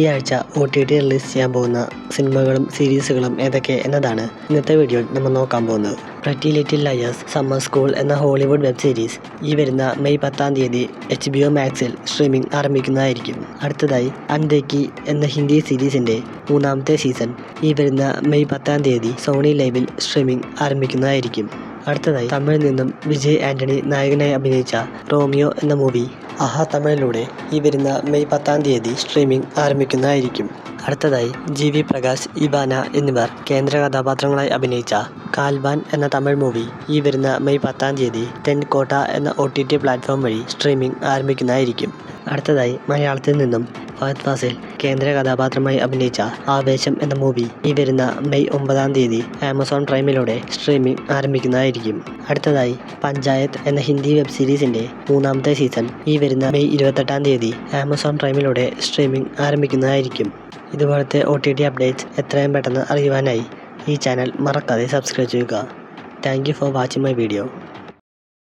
ഈ ആഴ്ച O T T release ചെയ്യാൻ പോകുന്ന സിനിമകളും സീരീസുകളും ഏതൊക്കെ എന്നതാണ് ഇന്നത്തെ വീഡിയോയിൽ നമ്മൾ നോക്കാൻ പോകുന്നത്. Pretty little liars summer school എന്ന ഹോളിവുഡ് വെബ് സീരീസ് ഈ വരുന്ന മെയ് പത്താം തീയതി എച്ച് ബി ഒ മാക്സിൽ സ്ട്രീമിംഗ് ആരംഭിക്കുന്നതായിരിക്കും. അടുത്തതായി അൻദേക്കി എന്ന ഹിന്ദി സീരീസിന്റെ മൂന്നാമത്തെ സീസൺ ഈ വരുന്ന മെയ് പത്താം തീയതി സോണി ലൈവിൽ സ്ട്രീമിംഗ് ആരംഭിക്കുന്നതായിരിക്കും. അടുത്തതായി തമിഴിൽ നിന്നും വിജയ് ആന്റണി നായകനായി അഭിനയിച്ച റോമിയോ എന്ന മൂവി ആഹാ തമിഴിലൂടെ ഈ വരുന്ന മെയ് പത്താം തീയതി സ്ട്രീമിംഗ് ആരംഭിക്കുന്നതായിരിക്കും. അടുത്തതായി ജി വി പ്രകാശ് ഇബാന എന്നിവർ കേന്ദ്ര കഥാപാത്രങ്ങളായി അഭിനയിച്ച കാൽബാൻ എന്ന തമിഴ് മൂവി ഈ വരുന്ന മെയ് പത്താം തീയതി ടെൻകോട്ട എന്ന ഒ ടി ടി പ്ലാറ്റ്ഫോം വഴി സ്ട്രീമിംഗ് ആരംഭിക്കുന്നതായിരിക്കും. അടുത്തതായി മലയാളത്തിൽ നിന്നും ഫഹദ് ഫാസിൽ കേന്ദ്ര കഥാപാത്രമായി അഭിനയിച്ച ആവേശം എന്ന മൂവി ഈ വരുന്ന മെയ് ഒമ്പതാം തീയതി ആമസോൺ പ്രൈമിലൂടെ സ്ട്രീമിംഗ് ആരംഭിക്കുന്നതായിരിക്കും. അടുത്തതായി പഞ്ചായത്ത് എന്ന ഹിന്ദി വെബ് സീരീസിന്റെ മൂന്നാമത്തെ സീസൺ ഈ വരുന്ന മെയ് ഇരുപത്തെട്ടാം തീയതി ആമസോൺ പ്രൈമിലൂടെ സ്ട്രീമിംഗ് ആരംഭിക്കുന്നതായിരിക്കും. ഇതുപോലത്തെ ഒ ടി ടി അപ്ഡേറ്റ്സ് എത്രയും പെട്ടെന്ന് അറിയുവാനായി ഈ ചാനൽ മറക്കാതെ സബ്സ്ക്രൈബ് ചെയ്യുക. Thank you for watching my video